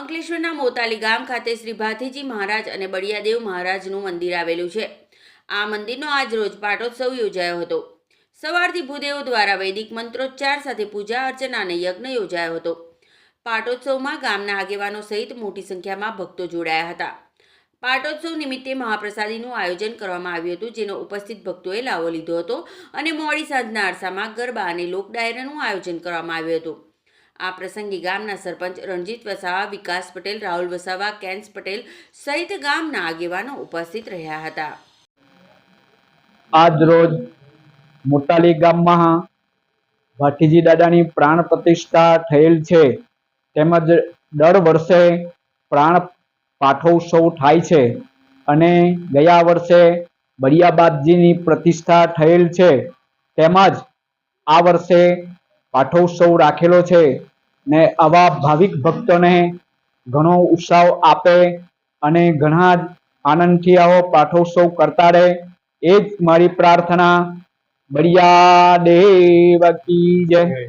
અંકલેશ્વરના મોતાલી ગામ ખાતે શ્રી ભાથીજી મહારાજ અને બળિયાદેવ મહારાજનું મંદિર આવેલું છે. આ મંદિરનો આજ રોજ પાટોત્સવ યોજાયો હતો. સવારથી ભૂદેવો દ્વારા વૈદિક મંત્રોચ્ચાર સાથે પૂજા અર્ચના અને યજ્ઞ યોજાયો હતો. પાટોત્સવમાં ગામના આગેવાનો સહિત મોટી સંખ્યામાં ભક્તો જોડાયા હતા. પાટોત્સવ નિમિત્તે મહાપ્રસાદીનું આયોજન કરવામાં આવ્યું હતું, જેનો ઉપસ્થિત ભક્તોએ લાવો લીધો હતો અને મોડી સાંજના અરસામાં ગરબા અને લોકડાયરાનું આયોજન કરવામાં આવ્યું હતું. આ પ્રસંગે ગામના સરપંચ રણજીત વસાવા, વિકાસ પટેલ, રાહુલ વસાવા, કેન્સ પટેલ સહિત ગામના આગેવાનો ઉપસ્થિત રહ્યા હતા. આજ રોજ મોટાલી ગામમાં ભાટીજી દાદાની પ્રાણ પ્રતિષ્ઠા થયેલ છે. તેમજ દર વર્ષે પ્રાણ પાઠોત્સવ થાય છે અને ગયા વર્ષે બળિયાબાદજીની પ્રતિષ્ઠા થયેલ છે. તેમજ આ વર્ષે પાઠોત્સવ રાખેલો છે. ને આવા ભાવિક ભક્તોને ઘણો ઉત્સાહ આપે અને ઘણા આનંદથી આવો પાઠોત્સવ કરતા રહે. એ જ મારી પ્રાર્થના. બળિયા દેવ કી જય.